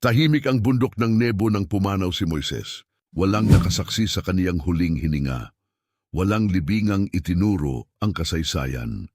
Tahimik ang bundok ng Nebo nang pumanaw si Moises. Walang nakasaksi sa kaniyang huling hininga. Walang libingang itinuro ang kasaysayan.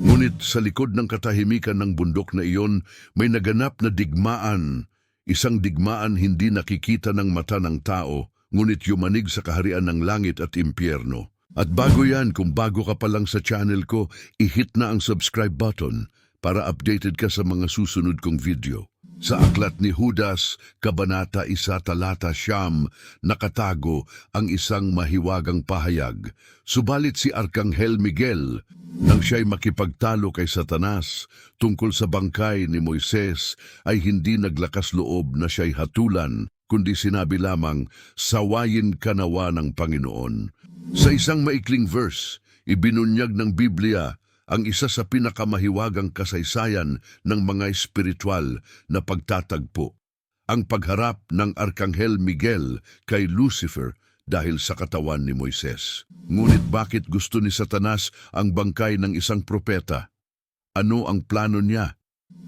Ngunit sa likod ng katahimikan ng bundok na iyon, may naganap na digmaan. Isang digmaan hindi nakikita ng mata ng tao, ngunit yumanig sa kaharian ng langit at impyerno. At bago yan, kung bago ka pa lang sa channel ko, i-hit na ang subscribe button para updated ka sa mga susunod kong video. Sa aklat ni Judas, Kabanata 1 Talata Siyam, nakatago ang isang mahiwagang pahayag. Subalit si Arkanghel Miguel, nang siya'y makipagtalo kay Satanas tungkol sa bangkay ni Moises, ay hindi naglakas loob na siya'y hatulan, kundi sinabi lamang, sawayin ka nawa ng Panginoon. Sa isang maikling verse, ibinunyag ng Biblia ang isa sa pinakamahiwagang kasaysayan ng mga espiritual na pagtatagpo. Ang pagharap ng Arkanghel Miguel kay Lucifer dahil sa katawan ni Moises. Ngunit bakit gusto ni Satanas ang bangkay ng isang propeta? Ano ang plano niya?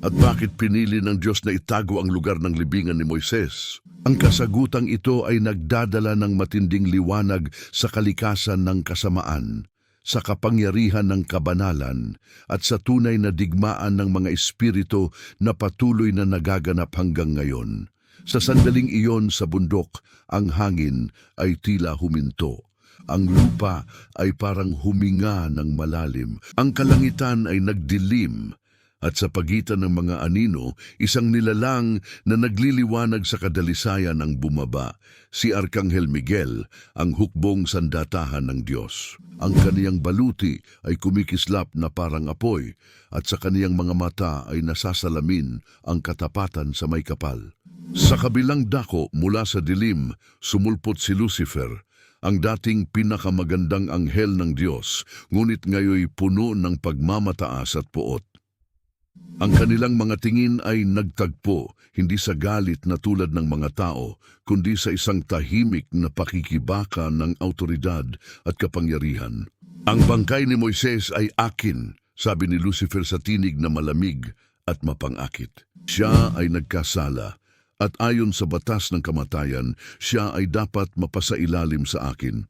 At bakit pinili ng Diyos na itago ang lugar ng libingan ni Moises? Ang kasagutang ito ay nagdadala ng matinding liwanag sa kalikasan ng kasamaan, sa kapangyarihan ng kabanalan, at sa tunay na digmaan ng mga espiritu na patuloy na nagaganap hanggang ngayon. Sa sandaling iyon sa bundok, ang hangin ay tila huminto. Ang lupa ay parang huminga ng malalim. Ang kalangitan ay nagdilim at sa pagitan ng mga anino, isang nilalang na nagliliwanag sa kadalisayan ang bumaba, si Arkanghel Miguel, ang hukbong sandatahan ng Diyos. Ang kaniyang baluti ay kumikislap na parang apoy, at sa kaniyang mga mata ay nasasalamin ang katapatan sa may kapal. Sa kabilang dako mula sa dilim, sumulpot si Lucifer, ang dating pinakamagandang anghel ng Diyos, ngunit ngayoy puno ng pagmamataas at puot. Ang kanilang mga tingin ay nagtagpo, hindi sa galit na tulad ng mga tao, kundi sa isang tahimik na pakikibaka ng autoridad at kapangyarihan. Ang bangkay ni Moises ay akin, sabi ni Lucifer sa tinig na malamig at mapangakit. Siya ay nagkasala, at ayon sa batas ng kamatayan, siya ay dapat mapasailalim sa akin.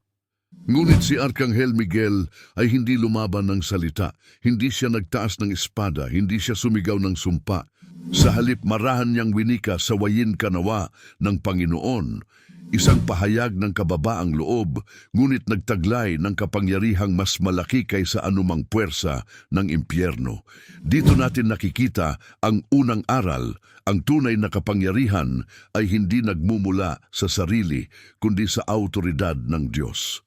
Ngunit si Arkanghel Miguel ay hindi lumaban ng salita, hindi siya nagtaas ng espada, hindi siya sumigaw ng sumpa. Sa halip marahan niyang winika sa wayin kanawa ng Panginoon, isang pahayag ng kababaang loob, ngunit nagtaglay ng kapangyarihang mas malaki kaysa anumang puwersa ng impyerno. Dito natin nakikita ang unang aral, ang tunay na kapangyarihan ay hindi nagmumula sa sarili, kundi sa autoridad ng Diyos.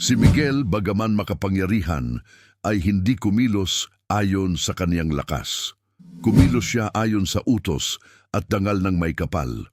Si Miguel, bagaman makapangyarihan, ay hindi kumilos ayon sa kaniyang lakas. Kumilos siya ayon sa utos at dangal ng may kapal.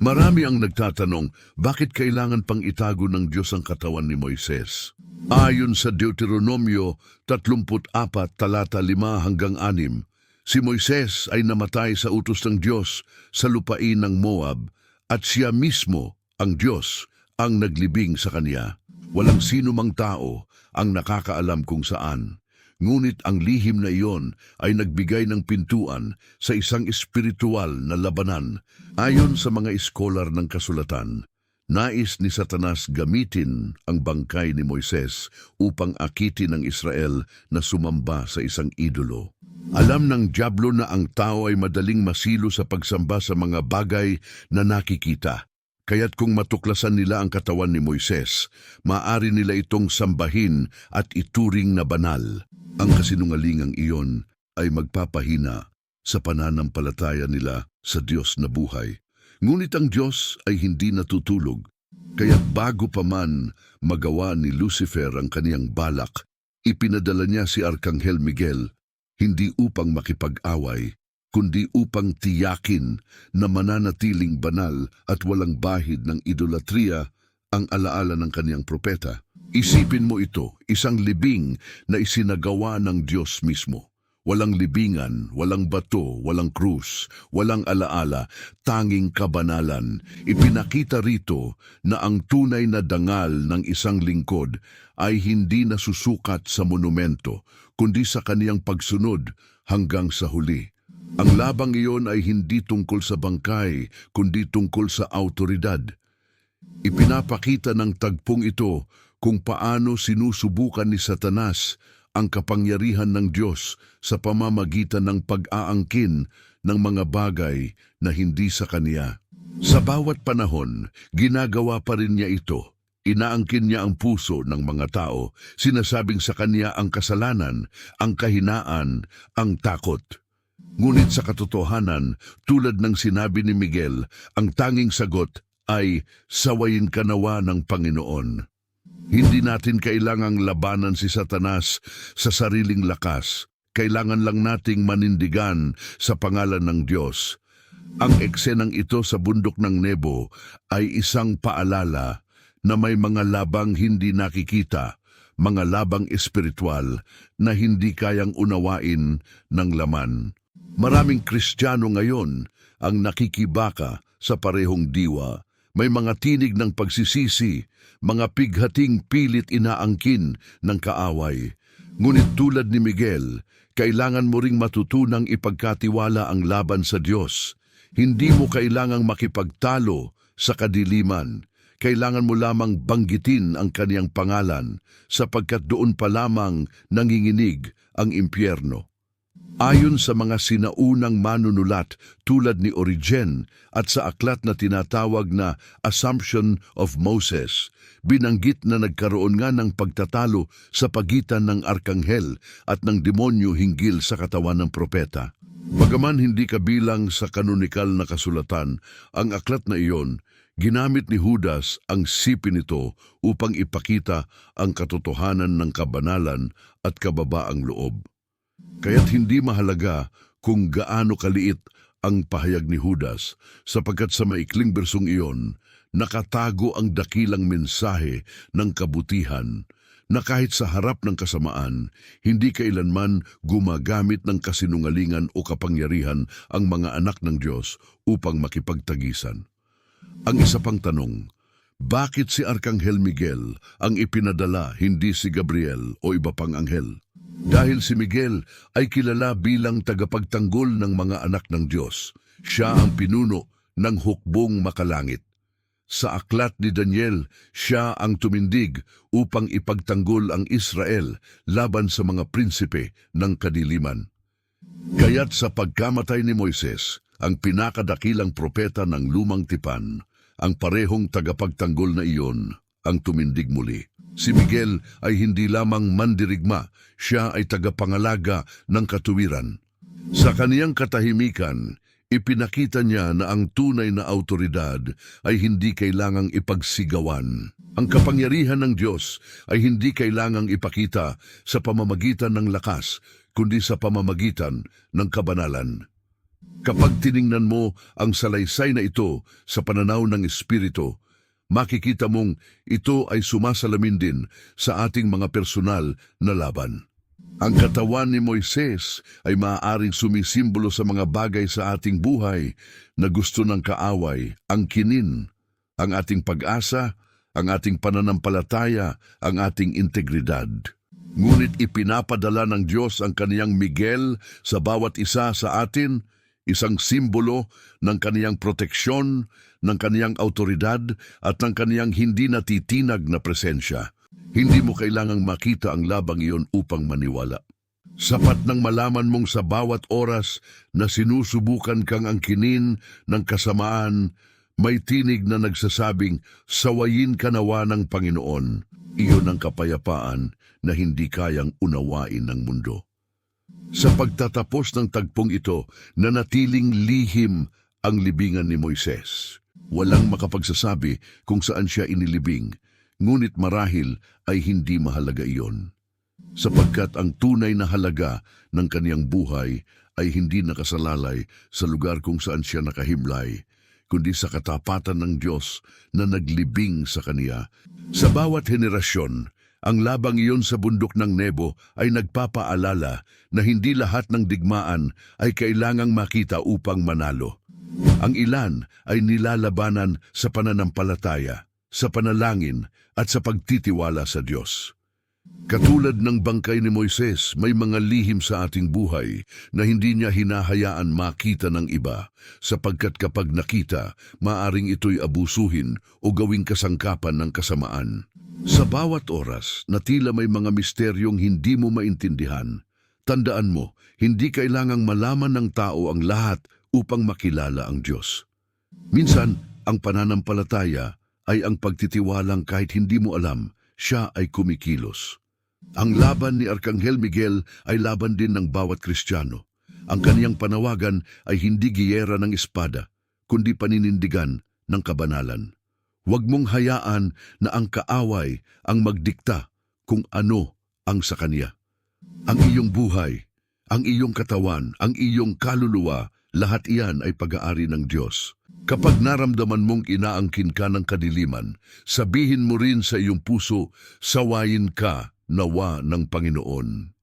Marami ang nagtatanong, bakit kailangan pang itago ng Diyos ang katawan ni Moises? Ayon sa Deuteronomio 34 talata 5 hanggang 6, si Moises ay namatay sa utos ng Diyos sa lupain ng Moab at siya mismo, ang Diyos, ang naglibing sa kanya. Walang sino mang tao ang nakakaalam kung saan. Ngunit ang lihim na iyon ay nagbigay ng pintuan sa isang espiritual na labanan. Ayon sa mga iskolar ng kasulatan, nais ni Satanas gamitin ang bangkay ni Moises upang akitin ng Israel na sumamba sa isang idolo. Alam ng Diablo na ang tao ay madaling masilo sa pagsamba sa mga bagay na nakikita. Kaya't kung matuklasan nila ang katawan ni Moises, maari nila itong sambahin at ituring na banal. Ang kasinungalingang iyon ay magpapahina sa pananampalataya nila sa Diyos na buhay. Ngunit ang Diyos ay hindi natutulog, kaya bago pa man magawa ni Lucifer ang kaniyang balak, ipinadala niya si Arkanghel Miguel hindi upang makipag-away, kundi upang tiyakin na mananatiling banal at walang bahid ng idolatriya ang alaala ng kaniyang propeta. Isipin mo ito, isang libing na isinagawa ng Diyos mismo. Walang libingan, walang bato, walang krus, walang alaala, tanging kabanalan. Ipinakita rito na ang tunay na dangal ng isang lingkod ay hindi nasusukat sa monumento, kundi sa kaniyang pagsunod hanggang sa huli. Ang labang iyon ay hindi tungkol sa bangkay, kundi tungkol sa autoridad. Ipinapakita ng tagpong ito kung paano sinusubukan ni Satanas ang kapangyarihan ng Diyos sa pamamagitan ng pag-aangkin ng mga bagay na hindi sa Kanya. Sa bawat panahon, ginagawa pa rin niya ito. Inaangkin niya ang puso ng mga tao, sinasabing sa Kanya ang kasalanan, ang kahinaan, ang takot. Ngunit sa katotohanan, tulad ng sinabi ni Miguel, ang tanging sagot ay sawayin ka nawa ng Panginoon. Hindi natin kailangang labanan si Satanas sa sariling lakas. Kailangan lang nating manindigan sa pangalan ng Diyos. Ang eksenang ito sa bundok ng Nebo ay isang paalala na may mga labang hindi nakikita, mga labang espiritual na hindi kayang unawain ng laman. Maraming Kristiyano ngayon ang nakikibaka sa parehong diwa. May mga tinig ng pagsisisi, mga pighating pilit inaangkin ng kaaway. Ngunit tulad ni Miguel, kailangan mo ring matutunang ipagkatiwala ang laban sa Diyos. Hindi mo kailangang makipagtalo sa kadiliman. Kailangan mo lamang banggitin ang kaniyang pangalan sapagkat doon pa lamang nanginginig ang impyerno. Ayon sa mga sinaunang manunulat tulad ni Origen at sa aklat na tinatawag na Assumption of Moses, binanggit na nagkaroon nga ng pagtatalo sa pagitan ng arkanghel at ng demonyo hinggil sa katawan ng propeta. Bagaman hindi kabilang sa kanonikal na kasulatan, ang aklat na iyon, ginamit ni Judas ang sipin nito upang ipakita ang katotohanan ng kabanalan at kababaang loob. Kaya't hindi mahalaga kung gaano kaliit ang pahayag ni Judas sapagkat sa maikling bersong iyon, nakatago ang dakilang mensahe ng kabutihan na kahit sa harap ng kasamaan, hindi kailanman gumagamit ng kasinungalingan o kapangyarihan ang mga anak ng Diyos upang makipagtagisan. Ang isa pang tanong, bakit si Arkanghel Miguel ang ipinadala hindi si Gabriel o iba pang anghel? Dahil si Miguel ay kilala bilang tagapagtanggol ng mga anak ng Diyos. Siya ang pinuno ng hukbong makalangit. Sa aklat ni Daniel, siya ang tumindig upang ipagtanggol ang Israel laban sa mga prinsipe ng kadiliman. Kaya't sa pagkamatay ni Moises, ang pinakadakilang propeta ng lumang tipan, ang parehong tagapagtanggol na iyon ang tumindig muli. Si Miguel ay hindi lamang mandirigma, siya ay tagapangalaga ng katuwiran. Sa kaniyang katahimikan, ipinakita niya na ang tunay na autoridad ay hindi kailangang ipagsigawan. Ang kapangyarihan ng Diyos ay hindi kailangang ipakita sa pamamagitan ng lakas, kundi sa pamamagitan ng kabanalan. Kapag tiningnan mo ang salaysay na ito sa pananaw ng Espiritu, makikita mong ito ay sumasalamin din sa ating mga personal na laban. Ang katawan ni Moises ay maaaring sumisimbolo sa mga bagay sa ating buhay na gusto ng kaaway, ang kinin, ang ating pag-asa, ang ating pananampalataya, ang ating integridad. Ngunit ipinapadala ng Diyos ang kaniyang Miguel sa bawat isa sa atin, isang simbolo ng kaniyang proteksyon, ng kaniyang autoridad at ng kaniyang hindi natitinag na presensya. Hindi mo kailangang makita ang labang iyon upang maniwala. Sapat nang malaman mong sa bawat oras na sinusubukan kang angkinin ng kasamaan, may tinig na nagsasabing, sawayin ka nawa ng Panginoon. Iyon ang kapayapaan na hindi kayang unawain ng mundo. Sa pagtatapos ng tagpong ito, nanatiling lihim ang libingan ni Moises. Walang makapagsasabi kung saan siya inilibing, ngunit marahil ay hindi mahalaga iyon. Sapagkat ang tunay na halaga ng kaniyang buhay ay hindi nakasalalay sa lugar kung saan siya nakahimlay, kundi sa katapatan ng Diyos na naglibing sa kaniya. Sa bawat henerasyon, ang labang iyon sa bundok ng Nebo ay nagpapaalala na hindi lahat ng digmaan ay kailangang makita upang manalo. Ang ilan ay nilalabanan sa pananampalataya, sa panalangin at sa pagtitiwala sa Diyos. Katulad ng bangkay ni Moises, may mga lihim sa ating buhay na hindi niya hinahayaan makita ng iba sapagkat kapag nakita, maaring ito'y abusuhin o gawing kasangkapan ng kasamaan. Sa bawat oras na tila may mga misteryong hindi mo maintindihan, tandaan mo, hindi kailangang malaman ng tao ang lahat upang makilala ang Diyos. Minsan, ang pananampalataya ay ang pagtitiwalang kahit hindi mo alam, siya ay kumikilos. Ang laban ni Arkanghel Miguel ay laban din ng bawat Kristiyano. Ang kaniyang panawagan ay hindi giyera ng espada, kundi paninindigan ng kabanalan. Huwag mong hayaan na ang kaaway ang magdikta kung ano ang sa kaniya. Ang iyong buhay, ang iyong katawan, ang iyong kaluluwa, lahat iyan ay pag-aari ng Diyos. Kapag naramdaman mong inaangkin ka ng kadiliman, sabihin mo rin sa iyong puso, sawayin ka nawa ng Panginoon.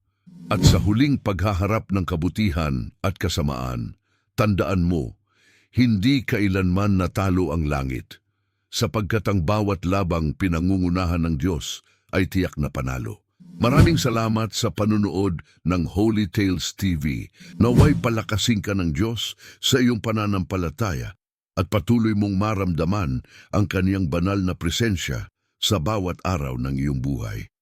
At sa huling paghaharap ng kabutihan at kasamaan, tandaan mo, hindi kailanman natalo ang langit, sapagkat ang bawat labang pinangungunahan ng Diyos ay tiyak na panalo. Maraming salamat sa panunood ng Holy Tales TV. Naway palakasin ka ng Diyos sa iyong pananampalataya at patuloy mong maramdaman ang kaniyang banal na presensya sa bawat araw ng iyong buhay.